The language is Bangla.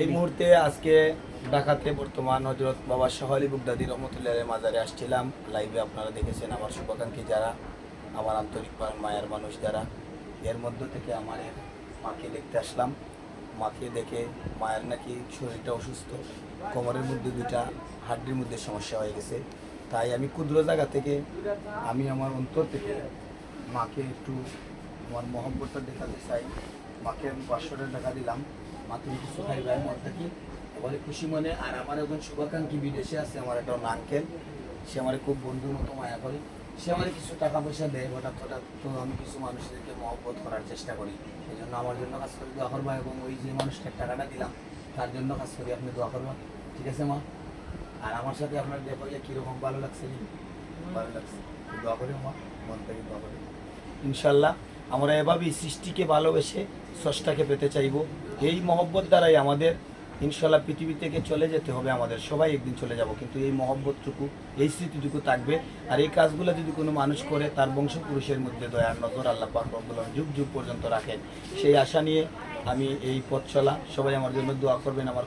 এই মুহূর্তে আজকে ঢাকাতে বর্তমান হজরত বাবা শাহালি বুগদাদি রহমতুল্লাহ মাজারে আসছিলাম। লাইভে আপনারা দেখেছেন আমার শুভাকাঙ্ক্ষী যারা, আমার আন্তরিক মায়ের মানুষ যারা। এর মধ্য থেকে আমার মাকে দেখতে আসলাম। মাকে দেখে মায়ের নাকি শরীরটা অসুস্থ, কোমরের মধ্যে দুটা হাড্ডির মধ্যে সমস্যা হয়ে গেছে। তাই আমি ক্ষুদ্র জায়গা থেকে, আমি আমার অন্তর থেকে মাকে একটু, আমার মহব্বতটা দেখাতে চাই। মাকে আমি পাঁচশো টাকা দিলাম। খাইবে আমি মন থাকি। এবারে খুশি মনে, আর আমার একজন শুভাকাঙ্ক্ষী বিদেশে আছে, আমার একটা আঙ্কেল সে আমার খুব বন্ধুর মতো মায়া করে। সে আমার কিছু টাকা পয়সা দেয়, হঠাৎ হঠাৎ তো আমি কিছু মানুষদেরকে মহব্বত করার চেষ্টা করি। এই জন্য আমার জন্য কাজ করি দোয়া করবা এবং ওই যে মানুষটার টাকাটা দিলাম, তার জন্য কাজ করি আপনি দোয়া করবা। ঠিক আছে, মা? আর আমার সাথে আপনার দেখো যে কীরকম ভালো লাগছে ভালো লাগছে। দোয়া করি মা। মন থেকে দোয়া করি ইনশাল্লাহ। আমরা এভাবেই সৃষ্টিকে ভালোবেসে স্রষ্টাকে পেতে চাইব। এই মহব্বত দ্বারাই আমাদের ইনশাল্লাহ পৃথিবী থেকে চলে যেতে হবে আমাদের। সবাই একদিন চলে যাব, কিন্তু এই মহব্বতটুকু, এই স্মৃতিটুকু থাকবে। আর এই কাজগুলো যদি কোনো মানুষ করে, তার বংশপুরুষের মধ্যে দয়ার নজর আল্লাহ পাক রব্বুল আলামিন যুগ যুগ পর্যন্ত রাখেন। সেই আশা নিয়ে আমি এই পথ চলা সবাই আমার জন্য দোয়া করবেন, আমার